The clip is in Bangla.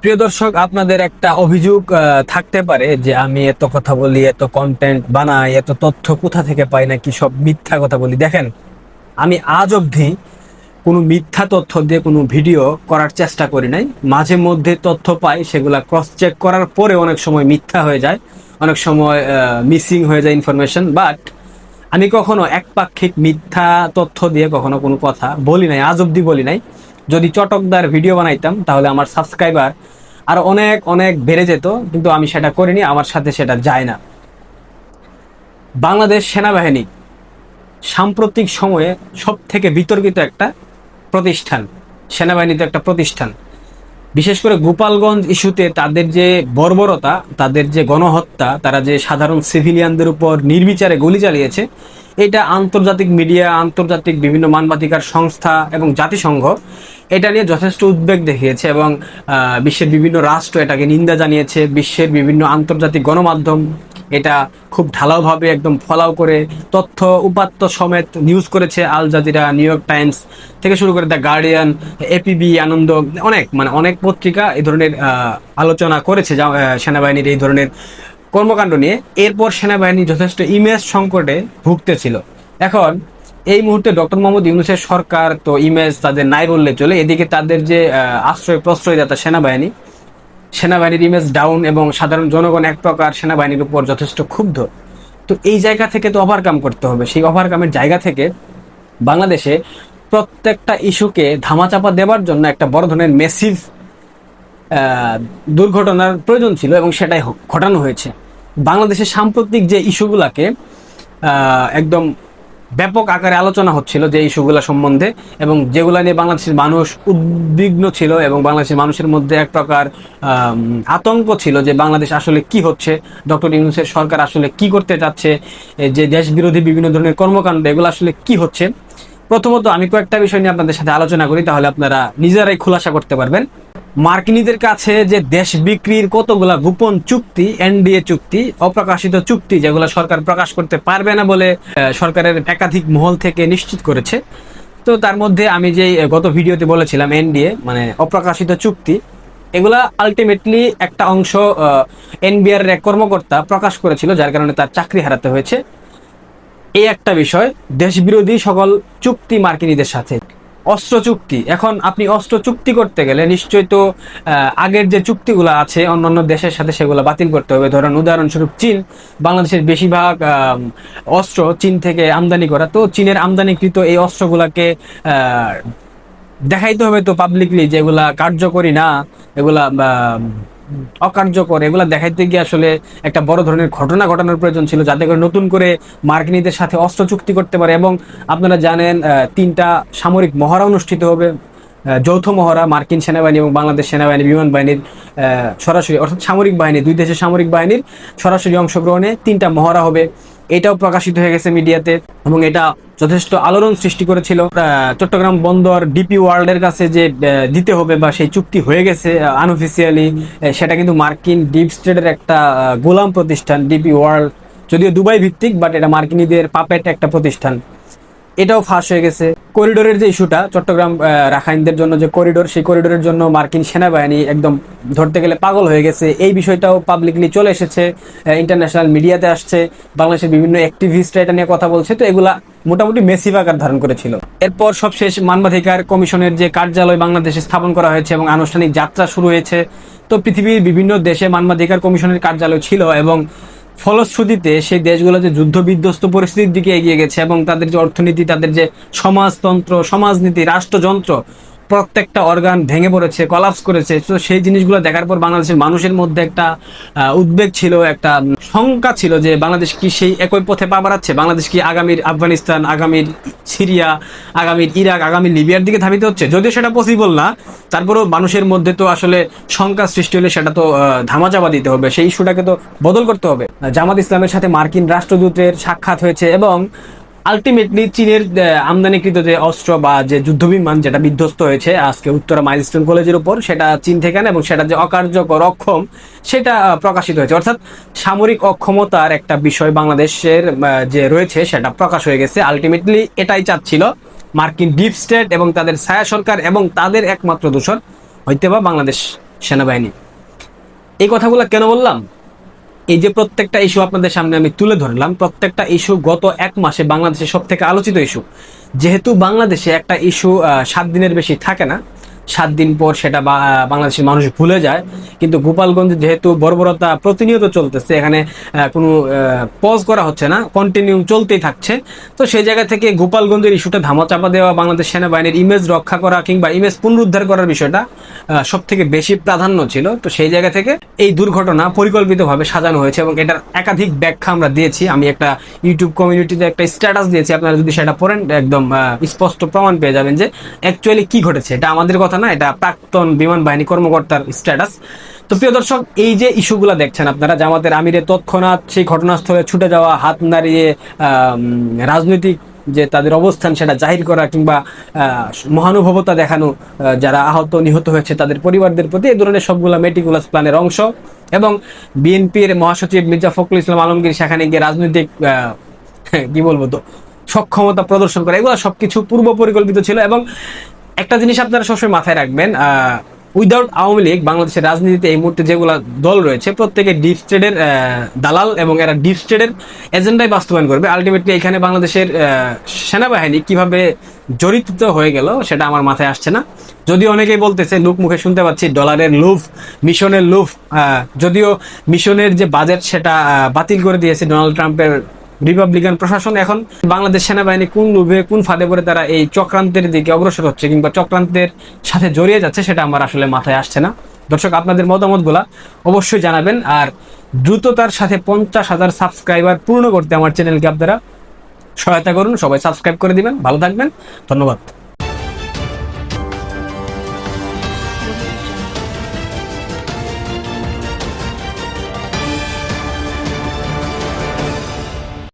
প্রিয় দর্শক, আপনাদের একটা অভিযোগ থাকতে পারে যে আমি এত কথা বলি, এত কন্টেন্ট বানাই, এত তথ্য কোথা থেকে পাই নাকি সব মিথ্যা কথা বলি। দেখেন, আমি আজ অবধি কোনো মিথ্যা তথ্য দিয়ে কোনো ভিডিও করার চেষ্টা করি নাই। মাঝে মধ্যে তথ্য পাই, সেগুলা ক্রস চেক করার পরে অনেক সময় মিথ্যা হয়ে যায়, অনেক সময় মিসিং হয়ে যায় ইনফরমেশন বাট আমি কখনো একপাক্ষিক মিথ্যা তথ্য দিয়ে কখনো কোনো কথা বলি নাই, আজ অব্দি বলি নাই। যদি চটকদার ভিডিও বানাইতাম, তাহলে আমার সাবস্ক্রাইবার আর অনেক অনেক বেড়ে যেত, কিন্তু আমি সেটা করিনি, আমার সাথে সেটা যায় না। বাংলাদেশ সেনাবাহিনী সাম্প্রতিক সময়ে সব থেকে বিতর্কিত একটা প্রতিষ্ঠান, সেনাবাহিনীতে একটা প্রতিষ্ঠান। বিশেষ করে গোপালগঞ্জ ইস্যুতে তাদের যে বর্বরতা, তাদের যে গণহত্যা, তারা যে সাধারণ সিভিলিয়ানদের উপর নির্বিচারে গুলি চালিয়েছে, এটা আন্তর্জাতিক মিডিয়া, আন্তর্জাতিক বিভিন্ন মানবাধিকার সংস্থা এবং জাতিসংঘ এটা নিয়ে যথেষ্ট উদ্বেগ দেখিয়েছে এবং বিশ্বের বিভিন্ন রাষ্ট্র এটাকে নিন্দা জানিয়েছে, বিশ্বের বিভিন্ন আন্তর্জাতিক গণমাধ্যম এটা খুব ঢালাওভাবে একদম ফলাও করে তথ্য উপাত্ত সমেত নিউজ করেছে Al Jazeera New York Times থেকে শুরু করে দ্য গার্ডিয়ান এপিবি আনন্দ, অনেক মানে অনেক পত্রিকা এই ধরনের আলোচনা করেছে সেনাবাহিনীর এই ধরনের কর্মকাণ্ড নিয়ে। এরপর সেনাবাহিনী যথেষ্ট ইমেজ সংকটে ভুগতেছিল। এখন এই মুহূর্তে ডক্টর মোহাম্মদ ইউনুসের সরকার তো ইমেজ তাদের নাই বললে চলে। এদিকে তাদের যে আশ্রয় প্রশ্রয়দাতা সেনাবাহিনী সেনাবাহিনীর ইমেজ ডাউন এবং সাধারণ জনগণ এক প্রকার সেনাবাহিনীর উপর যথেষ্ট ক্ষুব্ধ। তো এই জায়গা থেকে তো ওভারকাম করতে হবে। সেই ওভারকামের জায়গা থেকে বাংলাদেশে প্রত্যেকটা ইস্যুকে ধামাচাপা দেওয়ার জন্য একটা বড় ধরনের মেসিভ দুর্ঘটনার প্রয়োজন ছিল এবং সেটাই ঘটানো হয়েছে। বাংলাদেশের সাম্প্রতিক যে ইস্যুগুলাকে একদম ব্যাপক আকারে আলোচনা হচ্ছিল যে ইস্যুগুলা সম্বন্ধে এবং যেগুলা নিয়ে বাংলাদেশের মানুষ উদ্বিগ্ন ছিল এবং বাংলাদেশের মানুষের মধ্যে এক প্রকার আতঙ্ক ছিল যে বাংলাদেশ আসলে কি হচ্ছে, ডক্টর ইউনুসের সরকার আসলে কি করতে চাচ্ছে যে দেশ বিরোধী বিভিন্ন ধরনের কর্মকাণ্ড, এগুলো আসলে কি হচ্ছে। প্রথমত আমি কয়েকটা বিষয় নিয়ে আপনাদের সাথে আলোচনা করি, তাহলে আপনারা নিজেরাই খুলাসা করতে পারবেন। মার্কিনীদের কাছে যে দেশ বিক্রির কতগুলা গোপন চুক্তি, এনডিএ চুক্তি, অপ্রকাশিত চুক্তি, যেগুলো সরকার প্রকাশ করতে পারবে না বলে সরকারের একাধিক মহল থেকে নিশ্চিত করেছে। তো তার মধ্যে আমি যে গত ভিডিওতে বলেছিলাম এনডিএ মানে অপ্রকাশিত চুক্তি, এগুলা আলটিমেটলি একটা অংশ এনবিআর এক কর্মকর্তা প্রকাশ করেছিল, যার কারণে তার চাকরি হারাতে হয়েছে। এই একটা বিষয়, দেশবিরোধী সকল চুক্তি মার্কিনীদের সাথে। অস্ত্র চুক্তি। এখন আপনি অস্ত্র চুক্তি করতে গেলে নিশ্চয়ই তো আগের যে চুক্তিগুলো আছে, অন্যান্য দেশের সাথে সেগুলো বাতিল করতে হবে। ধরেন, উদাহরণস্বরূপ চীন। বাংলাদেশের বেশিরভাগ অস্ত্র চীন থেকে আমদানি করা। তো চীনের আমদানিকৃত এই অস্ত্রগুলাকে দেখাইতে হবে তো পাবলিকলি যেগুলা কার্যকরী না, এগুলা অকার্যকর, এগুলো দেখাইতে গিয়ে আসলে একটা বড় ধরনের ঘটনা ঘটানোর প্রয়োজন ছিল যাতে করে নতুন করে মার্কিনীদের সাথে অস্ত্র চুক্তি করতে পারে। এবং আপনারা জানেন তিনটা সামরিক মহড়া অনুষ্ঠিত হবে। যৌথ মহড়া, মার্কিন সেনাবাহিনী এবং বাংলাদেশ সেনাবাহিনী, বিমান বাহিনীর সরাসরি, অর্থাৎ সামরিক বাহিনী, দুই দেশের সামরিক বাহিনীর সরাসরি অংশগ্রহণে তিনটা মহড়া হবে। এটাও প্রকাশিত হয়ে গেছে মিডিয়াতে এবং এটা যথেষ্ট আলোড়ন সৃষ্টি করেছিল। চট্টগ্রাম বন্দর ডিপি ওয়ার্ল্ডের কাছে যে দিতে হবে বা সেই চুক্তি হয়ে গেছে আনঅফিসিয়ালি সেটা কিন্তু মার্কিন ডিপ স্টেটের একটা গোলাম প্রতিষ্ঠান, ডিপি ওয়ার্ল্ড, যদিও দুবাই ভিত্তিক, বাট এটা মার্কিনীদের পাপেট একটা প্রতিষ্ঠান। এটাও ফাঁস হয়ে গেছে। করিডোরের যে ইস্যুটা, চট্টগ্রাম রাখাইনদের জন্য যে করিডোর, সেই করিডোরের জন্য মার্কিন সেনাবাহিনী একদম ধরতে গেলে পাগল হয়ে গেছে। এই বিষয়টাও পাবলিকলি চলে এসেছে ইন্টারন্যাশনাল মিডিয়াতে আসছে, বাংলাদেশের বিভিন্ন অ্যাক্টিভিস্টরা এটা নিয়ে কথা বলছে, তো এগুলা মোটামুটি মেসিভ আকার ধারণ করেছিল। এরপর সবশেষ মানবাধিকার কমিশনের যে কার্যালয় বাংলাদেশে স্থাপন করা হয়েছে এবং আনুষ্ঠানিক যাত্রা শুরু হয়েছে, তো পৃথিবীর বিভিন্ন দেশে মানবাধিকার কমিশনের কার্যালয় ছিল এবং ফলশ্রুতিতে সেই দেশগুলো যে যুদ্ধ বিধ্বস্ত পরিস্থিতির দিকে এগিয়ে গেছে এবং তাদের যে অর্থনীতি, তাদের যে সমাজতন্ত্র, সমাজনীতি, রাষ্ট্রযন্ত্র প্রত্যেকটা অর্গান ভেঙে পড়েছে কলাপস করেছে। তো সেই জিনিসগুলো দেখার পর বাংলাদেশের মানুষের মধ্যে একটা উদ্বেগ ছিল, একটা শঙ্কা ছিল যে বাংলাদেশ কি সেই একই পথে পা বাড়াচ্ছে? বাংলাদেশ কি আগামীর আফগানিস্তান, আগামীর সিরিয়া, আগামীর ইরাক আগামী লিবিয়ার দিকে ধাবিত হচ্ছে? যদিও সেটা পসিবল না, তারপরেও মানুষের মধ্যে তো আসলে শঙ্কা সৃষ্টি হলে সেটা তো ধামাচাপা দিতে হবে। সেই ইস্যুটাকে তো বদল করতে হবে। জামাত ইসলামের সাথে মার্কিন রাষ্ট্রদূতের সাক্ষাৎ হয়েছে এবং আলটিমেটলি চীনের আমদানিকৃত যে অস্ত্র বা যে যুদ্ধবিমান যেটা বিধ্বস্ত হয়েছে, আজকে উত্তরা মাইলস্টোন কলেজের উপর, সেটা চীন থেকে আনে এবং সেটা যে অকার্যকর অক্ষম, সেটা প্রকাশিত হয়েছে। অর্থাৎ সামরিক অক্ষমতার একটা বিষয় বাংলাদেশের যে রয়েছে, সেটা প্রকাশ হয়ে গেছে। আলটিমেটলি এটাই চাচ্ছিল মার্কিন ডিপ স্টেট এবং তাদের ছায়া সরকার এবং তাদের একমাত্র দূষণ, হইতে বা বাংলাদেশ সেনাবাহিনী। এই কথাগুলো কেন বললাম? এই যে প্রত্যেকটা ইস্যু আপনাদের সামনে আমি তুলে ধরলাম, প্রত্যেকটা ইস্যু গত এক মাসে বাংলাদেশে সব থেকে আলোচিত ইস্যু যেহেতু বাংলাদেশে একটা ইস্যু সাত দিনের বেশি থাকে না সাত দিন পর সেটা বাংলাদেশের মানুষ ভুলে যায়। কিন্তু গোপালগঞ্জে যেহেতু বর্বরতা প্রতিনিয়ত চলতেছে, এখানে কোনো পজ করা হচ্ছে না কন্টিনিউ চলতেই থাকছে। তো সেই জায়গা থেকে গোপালগঞ্জের ইস্যুটা ধামাচাপা দেওয়া, বাংলাদেশ সেনাবাহিনীর ইমেজ রক্ষা করা কিংবা ইমেজ পুনরুদ্ধার করার বিষয়টা সব থেকে বেশি প্রাধান্য ছিল। তো সেই জায়গা থেকে এই দুর্ঘটনা পরিকল্পিতভাবে সাজানো হয়েছে এবং এটার একাধিক ব্যাখ্যা আমরা দিয়েছি। আমি একটা ইউটিউব কমিউনিটিতে একটা স্ট্যাটাস দিয়েছি, আপনারা যদি সেটা পড়েন, একদম স্পষ্ট প্রমাণ পেয়ে যাবেন যে অ্যাকচুয়ালি কি ঘটেছে। এটা আমাদের কথা না, এটা প্রাক্তন বিমান বাহিনী কর্মকর্তার স্ট্যাটাস তো প্রিয় দর্শক, এই যে ইস্যুগুলো দেখছেন আপনারা জামাতের আমিরে তৎক্ষণাৎ সেই ঘটনাস্থলে ছুটে যাওয়া, হাত নাড়িয়ে রাজনৈতিক যে তাদের অবস্থান সেটা জাহির করা কিংবা মহানুভবতা দেখানো যারা আহত, নিহত হয়েছে তাদের পরিবারদের প্রতি, এই ধরনের সবগুলো মেটিকুলাস প্ল্যানের অংশ। এবং বিএনপির মহাসচিব মির্জা ফখরুল ইসলাম আলমগীর সেখানে গিয়ে রাজনৈতিক কি বলব তো, সক্ষমতা প্রদর্শন করা, এগুলো সবকিছু পূর্ব পরিকল্পিত ছিল এবং একটা জিনিস আপনারা সবসময় মাথায় রাখবেন উইদাউট আওয়ামী লীগ, বাংলাদেশের রাজনীতিতে এই মুহূর্তে যেগুলো দল রয়েছে, প্রত্যেকে ডিপ স্টেটের দালাল এবং এরা ডিপ স্টেটের এজেন্ডাই বাস্তবায়ন করবে। আলটিমেটলি এখানে বাংলাদেশের সেনাবাহিনী কীভাবে জড়িত হয়ে গেল সেটা আমার মাথায় আসছে না। যদিও অনেকেই বলতেছে, লোক মুখে শুনতে পাচ্ছি ডলারের লুফ মিশনের লুফ যদিও মিশনের যে বাজেট সেটা বাতিল করে দিয়েছে ডোনাল্ড ট্রাম্পের রিপাবলিকান প্রশাসন এখন বাংলাদেশ সেনাবাহিনী কোন লোভে, কোন ফাঁদে পড়ে তারা এই চক্রান্তের দিকে অগ্রসর হচ্ছে কিংবা চক্রান্তের সাথে জড়িয়ে যাচ্ছে সেটা আমার আসলে মাথায় আসছে না। দর্শক, আপনাদের মতামতগুলা অবশ্যই জানাবেন আর দ্রুততার সাথে পঞ্চাশ হাজার সাবস্ক্রাইবার পূর্ণ করতে আমার চ্যানেলকে আপনারা সহায়তা করুন। সবাই সাবস্ক্রাইব করে দিবেন। ভালো থাকবেন। ধন্যবাদ।